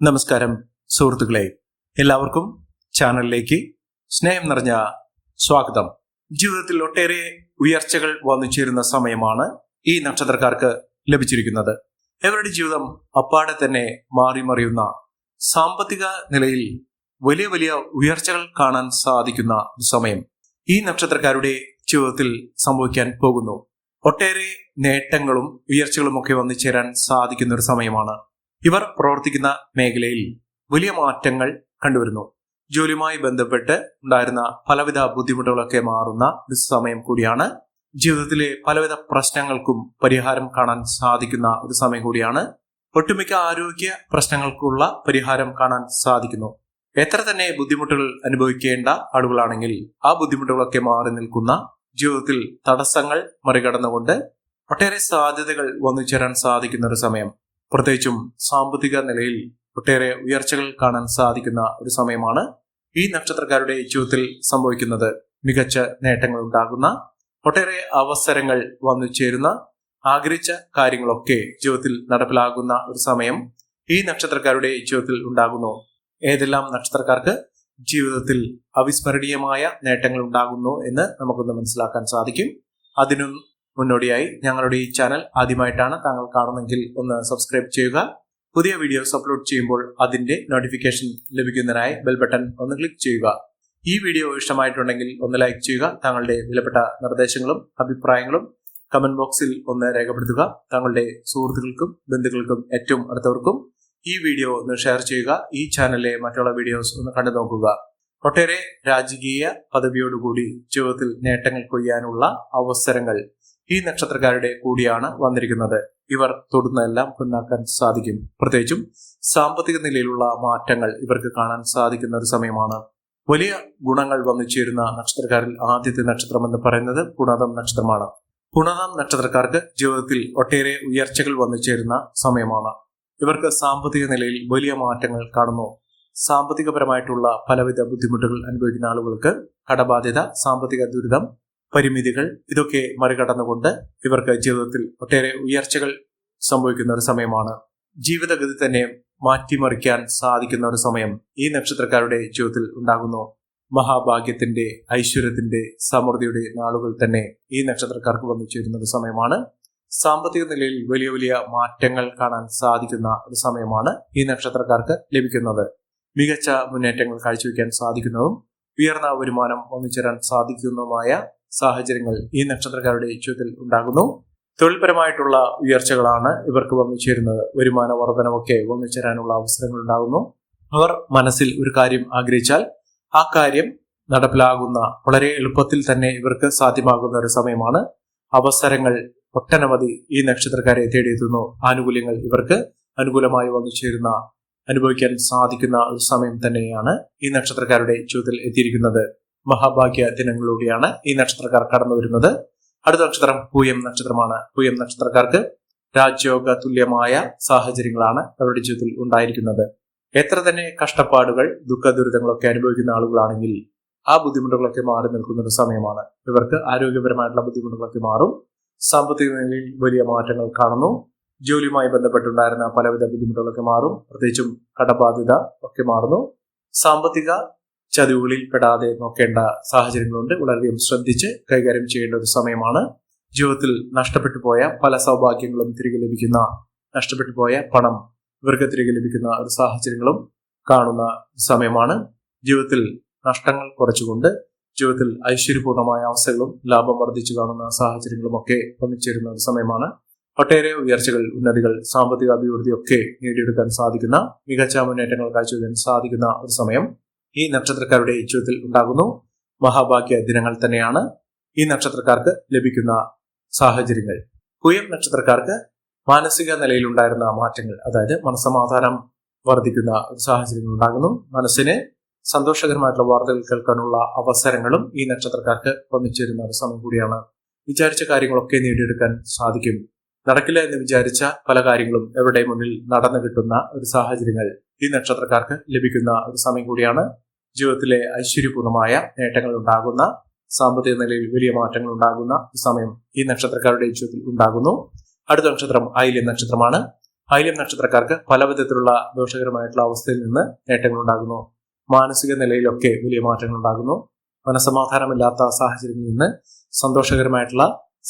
നമസ്കാരം സുഹൃത്തുക്കളെ. എല്ലാവർക്കും ചാനലിലേക്ക് സ്നേഹം നിറഞ്ഞ സ്വാഗതം. ജീവിതത്തിൽ ഒട്ടേറെ ഉയർച്ചകൾ വന്നു ചേരുന്ന സമയമാണ് ഈ നക്ഷത്രക്കാർക്ക് ലഭിച്ചിരിക്കുന്നത്. ഇവരുടെ ജീവിതം അപ്പാടെ തന്നെ മാറി മറിയുന്ന സാമ്പത്തിക നിലയിൽ വലിയ വലിയ ഉയർച്ചകൾ കാണാൻ സാധിക്കുന്ന സമയം ഈ നക്ഷത്രക്കാരുടെ ജീവിതത്തിൽ സംഭവിക്കാൻ പോകുന്നു. ഒട്ടേറെ നേട്ടങ്ങളും ഉയർച്ചകളും ഒക്കെ വന്നു ചേരാൻ സാധിക്കുന്ന ഒരു സമയമാണ് ഇവർ പ്രവർത്തിക്കുന്ന മേഖലയിൽ വലിയ മാറ്റങ്ങൾ കണ്ടുവരുന്നു. ജോലിയുമായി ബന്ധപ്പെട്ട് ഉണ്ടായിരുന്ന പലവിധ ബുദ്ധിമുട്ടുകളൊക്കെ മാറുന്ന ഒരു സമയം കൂടിയാണ്. ജീവിതത്തിലെ പലവിധ പ്രശ്നങ്ങൾക്കും പരിഹാരം കാണാൻ സാധിക്കുന്ന ഒരു സമയം കൂടിയാണ്. ഒട്ടുമിക്ക ആരോഗ്യ പ്രശ്നങ്ങൾക്കുള്ള പരിഹാരം കാണാൻ സാധിക്കുന്നു. എത്ര തന്നെ ബുദ്ധിമുട്ടുകൾ അനുഭവിക്കേണ്ട ആളുകളാണെങ്കിൽ ആ ബുദ്ധിമുട്ടുകളൊക്കെ മാറി നിൽക്കുന്ന ജീവിതത്തിൽ തടസ്സങ്ങൾ മറികടന്നുകൊണ്ട് ഒട്ടേറെ സാധ്യതകൾ വന്നു ചേരാൻ സാധിക്കുന്ന ഒരു സമയം. പ്രത്യേകിച്ചും സാമ്പത്തിക നിലയിൽ ഒട്ടേറെ ഉയർച്ചകൾ കാണാൻ സാധിക്കുന്ന ഒരു സമയമാണ് ഈ നക്ഷത്രക്കാരുടെ ജീവിതത്തിൽ സംഭവിക്കുന്നത്. മികച്ച നേട്ടങ്ങൾ ഉണ്ടാകുന്ന ഒട്ടേറെ അവസരങ്ങൾ വന്നു ചേരുന്ന ആഗ്രഹിച്ച കാര്യങ്ങളൊക്കെ ജീവിതത്തിൽ നടപ്പിലാകുന്ന ഒരു സമയം ഈ നക്ഷത്രക്കാരുടെ ജീവിതത്തിൽ ഉണ്ടാകുന്നു. ഏതെല്ലാം നക്ഷത്രക്കാർക്ക് ജീവിതത്തിൽ അവിസ്മരണീയമായ നേട്ടങ്ങൾ ഉണ്ടാകുന്നു എന്ന് നമുക്കൊന്ന് മനസ്സിലാക്കാൻ സാധിക്കും. അതിനും മുന്നോടിയായി ഞങ്ങളുടെ ഈ ചാനൽ ആദ്യമായിട്ടാണ് താങ്കൾ കാണുന്നെങ്കിൽ ഒന്ന് സബ്സ്ക്രൈബ് ചെയ്യുക. പുതിയ വീഡിയോസ് അപ്ലോഡ് ചെയ്യുമ്പോൾ അതിന്റെ നോട്ടിഫിക്കേഷൻ ലഭിക്കുന്നതിനായി ബെൽ ബട്ടൺ ഒന്ന് ക്ലിക്ക് ചെയ്യുക. ഈ വീഡിയോ ഇഷ്ടമായിട്ടുണ്ടെങ്കിൽ ഒന്ന് ലൈക്ക് ചെയ്യുക. താങ്കളുടെ വിലപ്പെട്ട നിർദ്ദേശങ്ങളും അഭിപ്രായങ്ങളും കമന്റ് ബോക്സിൽ ഒന്ന് രേഖപ്പെടുത്തുക. താങ്കളുടെ സുഹൃത്തുക്കൾക്കും ബന്ധുക്കൾക്കും ഏറ്റവും അടുത്തവർക്കും ഈ വീഡിയോ ഒന്ന് ഷെയർ ചെയ്യുക. ഈ ചാനലിലെ മറ്റുള്ള വീഡിയോസ് ഒന്ന് കണ്ടു നോക്കുക. ഒട്ടേറെ രാജകീയ പദവിയോടുകൂടി ജീവിതത്തിൽ നേട്ടങ്ങൾ കൊയ്യാനുള്ള അവസരങ്ങൾ ഈ നക്ഷത്രക്കാരുടെ കൂടിയാണ് വന്നിരിക്കുന്നത്. ഇവർ തൊടുന്നതെല്ലാം പൊന്നാക്കാൻ സാധിക്കും. പ്രത്യേകിച്ചും സാമ്പത്തിക നിലയിലുള്ള മാറ്റങ്ങൾ ഇവർക്ക് കാണാൻ സാധിക്കുന്ന ഒരു സമയമാണ്. വലിയ ഗുണങ്ങൾ വന്നു ചേരുന്ന നക്ഷത്രക്കാരിൽ ആദ്യത്തെ നക്ഷത്രം എന്ന് പറയുന്നത് പുണതം നക്ഷത്രമാണ്. പുണതം നക്ഷത്രക്കാർക്ക് ജീവിതത്തിൽ ഒട്ടേറെ ഉയർച്ചകൾ വന്നു ചേരുന്ന സമയമാണ്. ഇവർക്ക് സാമ്പത്തിക നിലയിൽ വലിയ മാറ്റങ്ങൾ കാണുന്നു. സാമ്പത്തികപരമായിട്ടുള്ള പലവിധ ബുദ്ധിമുട്ടുകൾ അനുഭവിക്കുന്ന ആളുകൾക്ക് കടബാധ്യത സാമ്പത്തിക ദുരിതം പരിമിതികൾ ഇതൊക്കെ മറികടന്നുകൊണ്ട് ഇവർക്ക് ജീവിതത്തിൽ ഒട്ടേറെ ഉയർച്ചകൾ സംഭവിക്കുന്ന ഒരു സമയമാണ്. ജീവിതഗതി തന്നെ മാറ്റിമറിക്കാൻ സാധിക്കുന്ന ഒരു സമയം ഈ നക്ഷത്രക്കാരുടെ ജീവിതത്തിൽ ഉണ്ടാകുന്നു. മഹാഭാഗ്യത്തിന്റെ ഐശ്വര്യത്തിന്റെ സമൃദ്ധിയുടെ നാളുകൾ തന്നെ ഈ നക്ഷത്രക്കാർക്ക് വന്നു ചേരുന്ന ഒരു സമയമാണ്. സാമ്പത്തിക നിലയിൽ വലിയ വലിയ മാറ്റങ്ങൾ കാണാൻ സാധിക്കുന്ന ഒരു സമയമാണ് ഈ നക്ഷത്രക്കാർക്ക് ലഭിക്കുന്നത്. മികച്ച മുന്നേറ്റങ്ങൾ കാഴ്ചവെക്കാൻ സാധിക്കുന്നതും ഉയർന്ന വരുമാനം വന്നുചേരാൻ സാധിക്കുന്നതുമായ സാഹചര്യങ്ങൾ ഈ നക്ഷത്രക്കാരുടെ ജീവിതത്തിൽ ഉണ്ടാകുന്നു. തൊഴിൽപരമായിട്ടുള്ള ഉയർച്ചകളാണ് ഇവർക്ക് വന്നു ചേരുന്നത് വരുമാന വർധനമൊക്കെ വന്നു ചേരാനുള്ള അവസരങ്ങൾ ഉണ്ടാകുന്നു. അവർ മനസ്സിൽ ഒരു കാര്യം ആഗ്രഹിച്ചാൽ ആ കാര്യം നടപ്പിലാകുന്ന വളരെ എളുപ്പത്തിൽ തന്നെ ഇവർക്ക് സാധ്യമാകുന്ന ഒരു സമയമാണ്. അവസരങ്ങൾ ഒട്ടനവധി ഈ നക്ഷത്രക്കാരെ തേടിയെത്തുന്നു. ആനുകൂല്യങ്ങൾ ഇവർക്ക് അനുകൂലമായി വന്നു ചേരുന്ന അനുഭവിക്കാൻ സാധിക്കുന്ന ഒരു സമയം തന്നെയാണ് ഈ നക്ഷത്രക്കാരുടെ ജീവിതത്തിൽ എത്തിയിരിക്കുന്നത്. മഹാഭാഗ്യ ദിനങ്ങളിലൂടെയാണ് ഈ നക്ഷത്രക്കാർ കടന്നു വരുന്നത്. അടുത്ത നക്ഷത്രം പൂയം നക്ഷത്രമാണ്. പൂയം നക്ഷത്രക്കാർക്ക് രാജ്യോഗ തുല്യമായ സാഹചര്യങ്ങളാണ് അവരുടെ ജീവിതത്തിൽ ഉണ്ടായിരിക്കുന്നത്. എത്ര തന്നെ കഷ്ടപ്പാടുകൾ ദുഃഖ ദുരിതങ്ങളൊക്കെ അനുഭവിക്കുന്ന ആളുകളാണെങ്കിൽ ആ ബുദ്ധിമുട്ടുകളൊക്കെ മാറി നിൽക്കുന്ന ഒരു സമയമാണ്. ഇവർക്ക് ആരോഗ്യപരമായിട്ടുള്ള ബുദ്ധിമുട്ടുകളൊക്കെ മാറും. സാമ്പത്തിക നിലയിൽ വലിയ മാറ്റങ്ങൾ കാണുന്നു. ജോലിയുമായി ബന്ധപ്പെട്ടുണ്ടായിരുന്ന പലവിധ ബുദ്ധിമുട്ടുകളൊക്കെ മാറും. പ്രത്യേകിച്ചും കടബാധ്യത ഒക്കെ മാറുന്നു. സാമ്പത്തിക ചതിവുകളിൽ പെടാതെ നോക്കേണ്ട സാഹചര്യങ്ങളുണ്ട്. വളരെയധികം ശ്രദ്ധിച്ച് കൈകാര്യം ചെയ്യേണ്ട ഒരു സമയമാണ്. ജീവിതത്തിൽ നഷ്ടപ്പെട്ടു പോയ പല സൗഭാഗ്യങ്ങളും തിരികെ ലഭിക്കുന്ന നഷ്ടപ്പെട്ടു പോയ പണം ഇവർക്ക് തിരികെ ലഭിക്കുന്ന ഒരു സാഹചര്യങ്ങളും കാണുന്ന സമയമാണ്. ജീവിതത്തിൽ നഷ്ടങ്ങൾ കുറച്ചുകൊണ്ട് ജീവിതത്തിൽ ഐശ്വര്യപൂർണമായ അവസരങ്ങളും ലാഭം വർദ്ധിച്ചു കാണുന്ന സാഹചര്യങ്ങളും ഒക്കെ വന്നിച്ചേരുന്ന ഒരു സമയമാണ്. ഒട്ടേറെ ഉയർച്ചകൾ ഉന്നതികൾ സാമ്പത്തിക അഭിവൃദ്ധി ഒക്കെ നേടിയെടുക്കാൻ സാധിക്കുന്ന മികച്ച മുന്നേറ്റങ്ങൾ കാഴ്ചവെക്കാൻ സാധിക്കുന്ന ഒരു സമയം. ഈ നക്ഷത്രക്കാരുടെ ജീവിതത്തിൽ ഉണ്ടാകുന്നു. മഹാഭാഗ്യ ദിനങ്ങൾ തന്നെയാണ് ഈ നക്ഷത്രക്കാർക്ക് ലഭിക്കുന്ന സാഹചര്യങ്ങൾ. കുയം നക്ഷത്രക്കാർക്ക് മാനസിക നിലയിൽ ഉണ്ടായിരുന്ന മാറ്റങ്ങൾ അതായത് മനസ്സമാധാനം വർദ്ധിക്കുന്ന സാഹചര്യങ്ങൾ ഉണ്ടാകുന്നു. മനസ്സിന് സന്തോഷകരമായിട്ടുള്ള വാർത്തകൾ കേൾക്കാനുള്ള അവസരങ്ങളും ഈ നക്ഷത്രക്കാർക്ക് വന്നിച്ചേരുന്ന ഒരു സമയം കൂടിയാണ്. വിചാരിച്ച കാര്യങ്ങളൊക്കെ നേടിയെടുക്കാൻ സാധിക്കും. നടക്കില്ല എന്ന് വിചാരിച്ച പല കാര്യങ്ങളും എവിടെ മുന്നിൽ നടന്നു കിട്ടുന്ന ഒരു സാഹചര്യങ്ങൾ ഈ നക്ഷത്രക്കാർക്ക് ലഭിക്കുന്ന ഒരു സമയം കൂടിയാണ്. ജീവിതത്തിലെ ഐശ്വര്യപൂർണമായ നേട്ടങ്ങൾ ഉണ്ടാകുന്ന സാമ്പത്തിക നിലയിൽ വലിയ മാറ്റങ്ങൾ ഉണ്ടാകുന്ന സമയം ഈ നക്ഷത്രക്കാരുടെ ജീവിതത്തിൽ ഉണ്ടാകുന്നു. അടുത്ത നക്ഷത്രം ഐലിയം നക്ഷത്രമാണ്. ഐലിയം നക്ഷത്രക്കാർക്ക് പല വിധത്തിലുള്ള ദോഷകരമായിട്ടുള്ള അവസ്ഥയിൽ നിന്ന് നേട്ടങ്ങൾ ഉണ്ടാകുന്നു. മാനസിക നിലയിലൊക്കെ വലിയ മാറ്റങ്ങൾ ഉണ്ടാകുന്നു. മനസമാധാനമില്ലാത്ത സാഹചര്യങ്ങളിൽ നിന്ന് സന്തോഷകരമായിട്ടുള്ള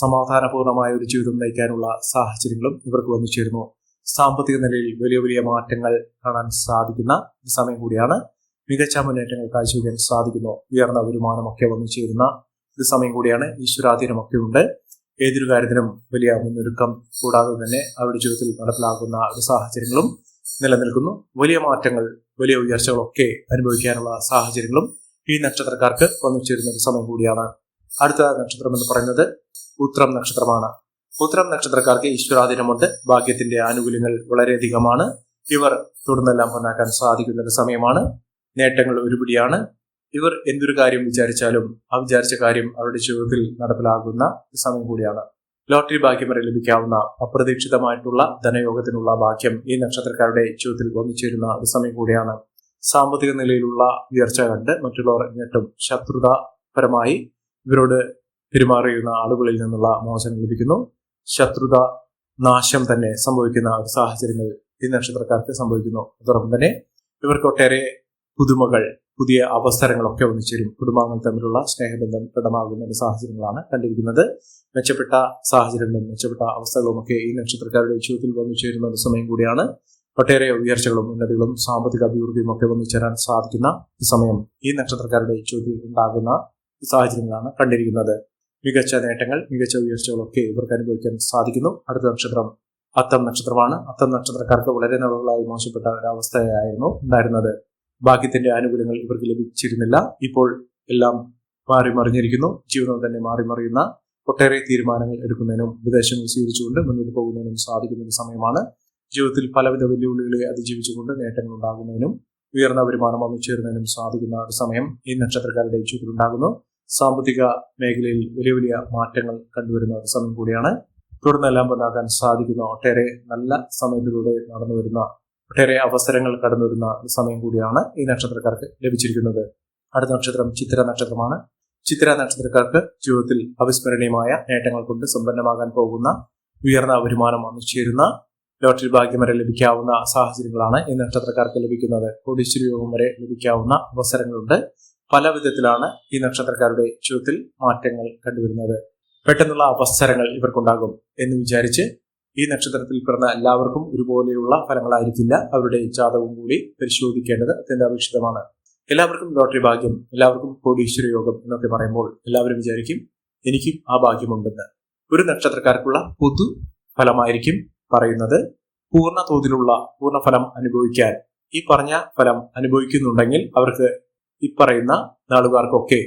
സമാധാനപൂർണമായ ഒരു ജീവിതം നയിക്കാനുള്ള സാഹചര്യങ്ങളും ഇവർക്ക് വന്നു ചേരുന്നു. സാമ്പത്തിക നിലയിൽ വലിയ വലിയ മാറ്റങ്ങൾ കാണാൻ സാധിക്കുന്ന സമയം കൂടിയാണ്. മികച്ച മുന്നേറ്റങ്ങൾ കാഴ്ചവെക്കാൻ സാധിക്കുന്നു. ഉയർന്ന വരുമാനമൊക്കെ വന്നു ചേരുന്ന ഒരു സമയം കൂടിയാണ് ഈശ്വരാധീനമൊക്കെ ഉണ്ട്. ഏതൊരു കാര്യത്തിനും വലിയ മുന്നൊരുക്കം കൂടാതെ തന്നെ അവരുടെ ജീവിതത്തിൽ നടപ്പിലാക്കുന്ന ഒരു സാഹചര്യങ്ങളും നിലനിൽക്കുന്നു. വലിയ മാറ്റങ്ങൾ വലിയ ഉയർച്ചകളൊക്കെ അനുഭവിക്കാനുള്ള സാഹചര്യങ്ങളും ഈ നക്ഷത്രക്കാർക്ക് വന്നു ചേരുന്ന ഒരു സമയം കൂടിയാണ്. അടുത്ത നക്ഷത്രം എന്ന് പറയുന്നത് ഉത്രം നക്ഷത്രമാണ്. ഉത്രം നക്ഷത്രക്കാർക്ക് ഈശ്വരാധീനമുണ്ട്. ഭാഗ്യത്തിന്റെ ആനുകൂല്യങ്ങൾ വളരെയധികമാണ്. ഇവർ തുടർന്നെല്ലാം പൊന്നാക്കാൻ സാധിക്കുന്ന ഒരു സമയമാണ്. നേട്ടങ്ങൾ ഒരുപിടിയാണ്. ഇവർ എന്തൊരു കാര്യം വിചാരിച്ചാലും ആ വിചാരിച്ച കാര്യം അവരുടെ ജീവിതത്തിൽ നടപ്പിലാകുന്ന സമയം കൂടിയാണ്. ലോട്ടറി ഭാഗ്യം വരെ ലഭിക്കാവുന്ന അപ്രതീക്ഷിതമായിട്ടുള്ള ധനയോഗത്തിനുള്ള ഭാഗ്യം ഈ നക്ഷത്രക്കാരുടെ ജീവിതത്തിൽ വന്നിച്ചേരുന്ന ഒരു സമയം കൂടിയാണ്. സാമ്പത്തിക നിലയിലുള്ള ഉയർച്ച കണ്ട് മറ്റുള്ളവർ ഞെട്ടും ശത്രുതാപരമായി ഇവരോട് പെരുമാറിയുന്ന ആളുകളിൽ നിന്നുള്ള മോചനം ലഭിക്കുന്നു. ശത്രുത നാശം തന്നെ സംഭവിക്കുന്ന ഒരു സാഹചര്യങ്ങൾ ഈ നക്ഷത്രക്കാർക്ക് സംഭവിക്കുന്നു. അതോടൊപ്പം തന്നെ ഇവർക്ക് ഒട്ടേറെ പുതുമകൾ പുതിയ അവസരങ്ങളൊക്കെ ഒന്നിച്ചേരും കുടുംബാംഗങ്ങൾ തമ്മിലുള്ള സ്നേഹബന്ധം ദൃഢമാകുന്ന സാഹചര്യങ്ങളാണ് കണ്ടിരിക്കുന്നത്. മെച്ചപ്പെട്ട സാഹചര്യങ്ങളും മെച്ചപ്പെട്ട അവസ്ഥകളും ഒക്കെ ഈ നക്ഷത്രക്കാരുടെ ജീവിതത്തിൽ വന്നു ചേരുന്ന ഒരു സമയം കൂടിയാണ്. ഒട്ടേറെ ഉയർച്ചകളും ഉന്നതികളും സാമ്പത്തിക അഭിവൃദ്ധിയും ഒക്കെ വന്നു ചേരാൻ സാധിക്കുന്ന സമയം ഈ നക്ഷത്രക്കാരുടെ ജീവിതത്തിൽ ഉണ്ടാകുന്ന സാഹചര്യങ്ങളാണ് കണ്ടിരിക്കുന്നത്. മികച്ച നേട്ടങ്ങൾ മികച്ച ഉയർച്ചകളൊക്കെ ഇവർക്ക് അനുഭവിക്കാൻ സാധിക്കുന്നു. അടുത്ത നക്ഷത്രം അത്തം നക്ഷത്രമാണ്. അത്തം നക്ഷത്രക്കാർക്ക് വളരെ നല്ലതായി മോശപ്പെട്ട ഒരു അവസ്ഥയായിരുന്നു ഉണ്ടായിരുന്നത്. ഭാഗ്യത്തിന്റെ ആനുകൂല്യങ്ങൾ ഇവർക്ക് ലഭിച്ചിരുന്നില്ല. ഇപ്പോൾ എല്ലാം മാറി മറിഞ്ഞിരിക്കുന്നു. ജീവിതം തന്നെ മാറി മറിയുന്ന ഒട്ടേറെ തീരുമാനങ്ങൾ എടുക്കുന്നതിനും വിദേശങ്ങൾ സ്വീകരിച്ചുകൊണ്ട് മുന്നോട്ട് പോകുന്നതിനും സാധിക്കുന്ന സമയമാണ്. ജീവിതത്തിൽ പലവിധ വെല്ലുവിളികളെ അതിജീവിച്ചുകൊണ്ട് നേട്ടങ്ങൾ ഉണ്ടാകുന്നതിനും ഉയർന്ന വരുമാനം വന്നു ചേരുന്നതിനും സാധിക്കുന്ന ഒരു സമയം ഈ നക്ഷത്രക്കാരുടെ ജീവിതത്തിൽ ഉണ്ടാകുന്നു. സാമ്പത്തിക മേഖലയിൽ വലിയ വലിയ മാറ്റങ്ങൾ കണ്ടുവരുന്ന ഒരു സമയം കൂടിയാണ്. തുടർന്നെല്ലാം പൊന്നാക്കാൻ സാധിക്കുന്ന ഒട്ടേറെ നല്ല സമയത്തിലൂടെ നടന്നു വരുന്ന ഒട്ടേറെ അവസരങ്ങൾ കടന്നു വരുന്ന സമയം കൂടിയാണ് ഈ നക്ഷത്രക്കാർക്ക് ലഭിച്ചിരിക്കുന്നത്. അടുത്ത നക്ഷത്രം ചിത്ര നക്ഷത്രമാണ്. ചിത്ര നക്ഷത്രക്കാർക്ക് ജീവിതത്തിൽ അവിസ്മരണീയമായ നേട്ടങ്ങൾ കൊണ്ട് സമ്പന്നമാകാൻ പോകുന്ന ഉയർന്ന വരുമാനം വന്നു ചേരുന്ന ലോട്ടറി ഭാഗ്യം വരെ ലഭിക്കാവുന്ന സാഹചര്യങ്ങളാണ് ഈ നക്ഷത്രക്കാർക്ക് ലഭിക്കുന്നത്. കോടീശ്വരി യോഗം വരെ ലഭിക്കാവുന്ന അവസരങ്ങളുണ്ട്. പല വിധത്തിലാണ് ഈ നക്ഷത്രക്കാരുടെ ജീവിതത്തിൽ മാറ്റങ്ങൾ കണ്ടുവരുന്നത്. പെട്ടെന്നുള്ള അവസരങ്ങൾ ഇവർക്കുണ്ടാകും എന്ന് വിചാരിച്ച് ഈ നക്ഷത്രത്തിൽ പിറന്ന എല്ലാവർക്കും ഒരുപോലെയുള്ള ഫലങ്ങളായിരിക്കില്ല അവരുടെ ജാതകവും കൂടി പരിശോധിക്കേണ്ടത് അത്യന്താപേക്ഷിതമാണ്. എല്ലാവർക്കും ലോട്ടറി ഭാഗ്യം എല്ലാവർക്കും കോടീശ്വര യോഗം എന്നൊക്കെ പറയുമ്പോൾ എല്ലാവരും വിചാരിക്കും എനിക്കും ആ ഭാഗ്യമുണ്ടെന്ന്. ഒരു നക്ഷത്രക്കാർക്കുള്ള പൊതു ഫലമായിരിക്കും പറയുന്നത്. പൂർണ തോതിലുള്ള പൂർണ ഫലം അനുഭവിക്കാൻ ഈ പറഞ്ഞ ഫലം അനുഭവിക്കുന്നുണ്ടെങ്കിൽ അവർക്ക് ഈ പറയുന്ന നാളുകാർക്കൊക്കെ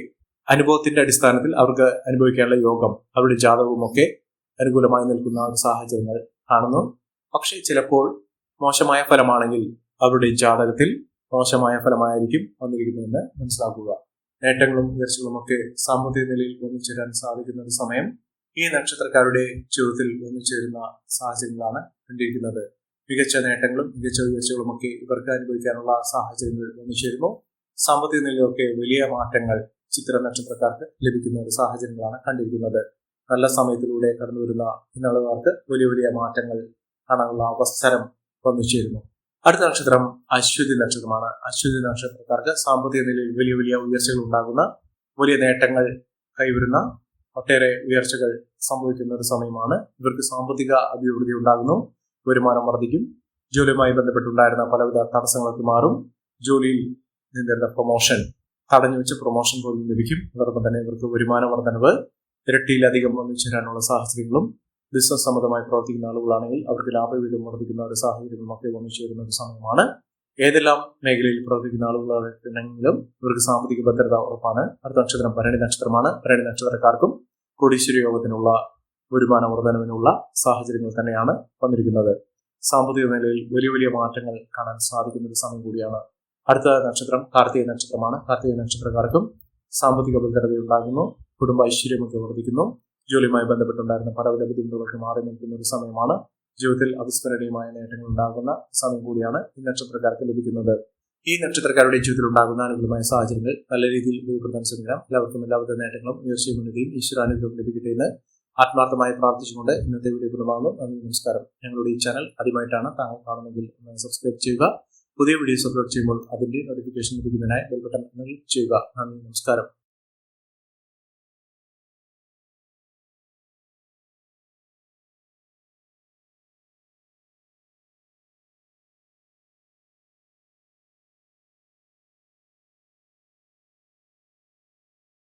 അനുഭവത്തിന്റെ അടിസ്ഥാനത്തിൽ അവർക്ക് അനുഭവിക്കാനുള്ള യോഗം അവരുടെ ജാതകവും ഒക്കെ അനുകൂലമായി നിൽക്കുന്ന ഒരു സാഹചര്യങ്ങൾ കാണുന്നു. പക്ഷെ ചിലപ്പോൾ മോശമായ ഫലമാണെങ്കിൽ അവരുടെ ജാതകത്തിൽ മോശമായ ഫലമായിരിക്കും വന്നിരിക്കുന്നതെന്ന് മനസ്സിലാക്കുക. നേട്ടങ്ങളും ഉയർച്ചകളും ഒക്കെ സാമ്പത്തിക നിലയിൽ ഒന്നിച്ചേരാൻ സാധിക്കുന്ന ഒരു സമയം ഈ നക്ഷത്രക്കാരുടെ ജീവിതത്തിൽ ഒന്നിച്ചേരുന്ന സാഹചര്യങ്ങളാണ് കണ്ടിരിക്കുന്നത്. മികച്ച നേട്ടങ്ങളും മികച്ച ഉയർച്ചകളും ഒക്കെ ഇവർക്ക് അനുഭവിക്കാനുള്ള സാഹചര്യങ്ങൾ ഒന്നിച്ചേരുന്നു. സാമ്പത്തിക നിലയിലൊക്കെ വലിയ മാറ്റങ്ങൾ ചിത്ര നക്ഷത്രക്കാർക്ക് ലഭിക്കുന്ന ഒരു സാഹചര്യങ്ങളാണ് കണ്ടിരിക്കുന്നത്. നല്ല സമയത്തിലൂടെ കടന്നു വരുന്ന ഇന്നളകാർക്ക് വലിയ വലിയ മാറ്റങ്ങൾ കാണാനുള്ള അവസരം വന്നു ചേരുന്നു അടുത്ത നക്ഷത്രം അശ്വതി നക്ഷത്രമാണ്. അശ്വതി നക്ഷത്രക്കാർക്ക് സാമ്പത്തിക നിലയിൽ വലിയ വലിയ ഉയർച്ചകൾ ഉണ്ടാകുന്ന വലിയ നേട്ടങ്ങൾ കൈവരുന്ന ഒട്ടേറെ ഉയർച്ചകൾ സംഭവിക്കുന്ന ഒരു സമയമാണ്. ഇവർക്ക് സാമ്പത്തിക അഭിവൃദ്ധി ഉണ്ടാകുന്നു. വരുമാനം വർദ്ധിക്കും. ജോലിയുമായി ബന്ധപ്പെട്ടുണ്ടായിരുന്ന പലവിധ തടസ്സങ്ങളൊക്കെ മാറും. ജോലിയിൽ നിന്നിരുന്ന പ്രൊമോഷൻ തടഞ്ഞു വെച്ച് പ്രൊമോഷൻ പോലും ലഭിക്കും. അതോടൊപ്പം തന്നെ ഇവർക്ക് വരുമാന വർധനവ് ഇരട്ടിയിലധികം വന്നു ചേരാനുള്ള സാഹചര്യങ്ങളും ബിസിനസ് സംബന്ധമായി പ്രവർത്തിക്കുന്ന ആളുകളാണെങ്കിൽ അവർക്ക് ലാഭവിഹിതം വർദ്ധിക്കുന്ന ഒരു സാഹചര്യങ്ങളും ഒക്കെ വന്നു ചേരുന്ന ഒരു സമയമാണ്. ഏതെല്ലാം മേഖലയിൽ പ്രവർത്തിക്കുന്ന ആളുകളാണെങ്കിലും ഇവർക്ക് സാമ്പത്തിക ഭദ്രത ഉറപ്പാണ്. അടുത്ത നക്ഷത്രം ഭരണി നക്ഷത്രമാണ്. ഭരണി നക്ഷത്രക്കാർക്കും കോടീശ്വരി യോഗത്തിനുള്ള വരുമാന വർധനവിനുള്ള സാഹചര്യങ്ങൾ തന്നെയാണ് വന്നിരിക്കുന്നത്. സാമ്പത്തിക നിലയിൽ വലിയ വലിയ മാറ്റങ്ങൾ കാണാൻ സാധിക്കുന്ന ഒരു സമയം കൂടിയാണ് അടുത്ത നക്ഷത്രം കാർത്തിക നക്ഷത്രമാണ്. കാർത്തിക നക്ഷത്രക്കാർക്കും സാമ്പത്തിക ഭദ്രത ഉണ്ടാകുന്നു കുടുംബ ഐശ്വര്യമൊക്കെ വർദ്ധിക്കുന്നു. ജോലിയുമായി ബന്ധപ്പെട്ടുണ്ടായിരുന്ന പലവിധ ബുദ്ധിമുട്ടുകൾക്ക് മാറി നിൽക്കുന്ന ഒരു സമയമാണ്. ജീവിതത്തിൽ അവിസ്മരണീയമായ നേട്ടങ്ങൾ ഉണ്ടാകുന്ന സമയം കൂടിയാണ് ഈ നക്ഷത്രക്കാർക്ക് ലഭിക്കുന്നത്. ഈ നക്ഷത്രക്കാരുടെ ജീവിതത്തിൽ ഉണ്ടാകുന്ന അനുകൂലമായ സാഹചര്യങ്ങൾ നല്ല രീതിയിൽ ഉപയോഗപ്പെടുത്താൻ ശ്രമിക്കണം. എല്ലാവർക്കും എല്ലാവിധ നേട്ടങ്ങളും ഉയർച്ചയും ഉന്നതിയും ഈശ്വരാനുഗ്രഹം ലഭിക്കട്ടെ എന്ന് ആത്മാർത്ഥമായി പ്രാർത്ഥിച്ചുകൊണ്ട് ഇന്നത്തെ വീഡിയോ പൂർണമാകുന്നു. നന്ദി നമസ്കാരം. ഞങ്ങളുടെ ഈ ചാനൽ ആദ്യമായിട്ടാണ് താങ്കൾ കാണുന്നതെങ്കിൽ സബ്സ്ക്രൈബ് ചെയ്യുക. പുതിയ വീഡിയോസ് അപ്ലോഡ് ചെയ്യുമ്പോൾ അതിന്റെ നോട്ടിഫിക്കേഷൻ ലഭിക്കുന്നതിനായി ബെൽബട്ടൺ ചെയ്യുക. നന്ദി നമസ്കാരം.